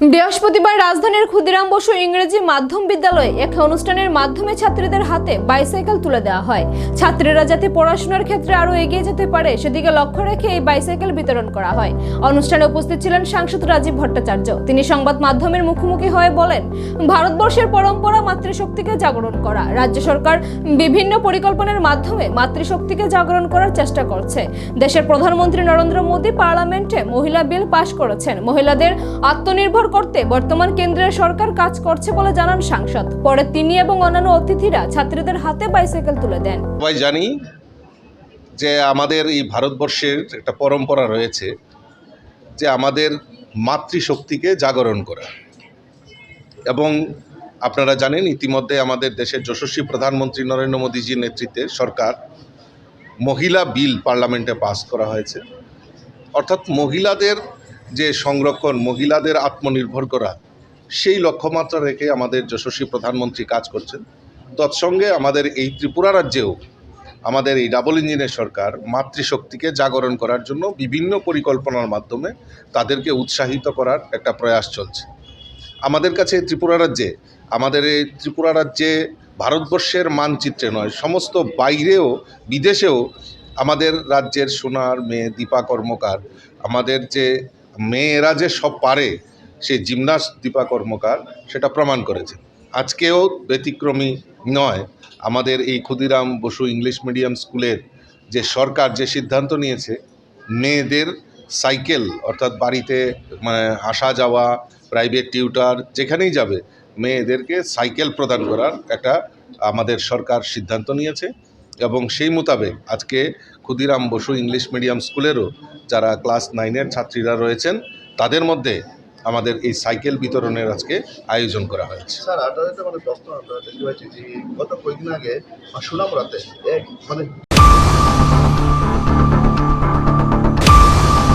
বৃহস্পতিবার রাজধানীর ক্ষুদিরাম বসু ইংরেজি মাধ্যম বিদ্যালয়ে এক অনুষ্ঠানের মাধ্যমে ছাত্রীদের হাতে বাইসাইকেল তুলে দেওয়া হয়। ছাত্রীরা যাতে পড়াশোনার ক্ষেত্রে আরও এগিয়ে যেতে পারে, সেদিকে লক্ষ্য রেখে এই বাইসাইকেল বিতরণ করা হয়। অনুষ্ঠানে উপস্থিত ছিলেন সাংসদ রাজীব ভট্টাচার্য। তিনি সংবাদ মাধ্যমের মুখোমুখি হয়ে বলেন, ভারতবর্ষের পরম্পরা মাতৃশক্তিকে জাগরণ করা। রাজ্য সরকার বিভিন্ন পরিকল্পনার মাধ্যমে মাতৃশক্তিকে জাগরণ করার চেষ্টা করছে। দেশের প্রধানমন্ত্রী নরেন্দ্র মোদী পার্লামেন্টে মহিলা বিল পাশ করেছেন। মহিলাদের আত্মনির্ভর করতে বর্তমান কেন্দ্রের সরকার কাজ করছে বলে জানান সাংসদ। পরে তিনি এবং অন্যান্য অতিথিরা ছাত্রীদের হাতে বাইসাইকেল তুলে দেন। জানি যে আমাদের এই ভারতবর্ষের একটা পরম্পরা রয়েছে যে আমাদের মাতৃশক্তিকে জাগরণ করা। এবং আপনারা জানেন, ইতিমধ্যে আমাদের দেশের যশস্বী প্রধানমন্ত্রী নরেন্দ্র মোদীজির নেতৃত্বে সরকার মহিলা বিল পার্লামেন্টে পাস করা হয়েছে। অর্থাৎ মহিলাদের যে সংরক্ষণ মহিলাদের আত্মনির্ভর করা, সেই লক্ষ্যমাত্রা রেখে আমাদের যশস্বী প্রধানমন্ত্রী কাজ করছেন। তৎসঙ্গে আমাদের এই ত্রিপুরা রাজ্যেও আমাদের এই ডাবল ইঞ্জিনের সরকার মাতৃশক্তিকে জাগরণ করার জন্য বিভিন্ন পরিকল্পনার মাধ্যমে তাদেরকে উৎসাহিত করার একটা প্রয়াস চলছে। আমাদের কাছে ত্রিপুরা রাজ্যে, আমাদের এই ত্রিপুরা রাজ্যে ভারতবর্ষের মানচিত্রে নয়, সমস্ত বাইরেও, বিদেশেও আমাদের রাজ্যের সোনার মেয়ে দীপা কর্মকার, আমাদের যে মেয়েরা যে সব পারে সেই জিমনাস্ট দীপা কর্মকার সেটা প্রমাণ করেছে। আজকেও ব্যতিক্রমী নয়, আমাদের এই ক্ষুদিরাম বসু ইংলিশ মিডিয়াম স্কুলের যে সরকার যে সিদ্ধান্ত নিয়েছে, মেয়েদের সাইকেল, অর্থাৎ বাড়িতে মানে আসা যাওয়া, প্রাইভেট টিউটার, যেখানেই যাবে, মেয়েদেরকে সাইকেল প্রদান করার একটা আমাদের সরকার সিদ্ধান্ত নিয়েছে এবং সেই মোতাবেক আজকে ক্ষুদিরাম বসু ইংলিশ মিডিয়াম স্কুলেরও যারা ক্লাস নাইনের ছাত্রীরা রয়েছেন, তাদের মধ্যে আমাদের এই সাইকেল বিতরণের আজকে আয়োজন করা হয়েছে। স্যার আপনাদের মানে প্রশ্ন দেখতে পাচ্ছি যে গত কয়েকদিন আগে সুনামরাতে এক মানে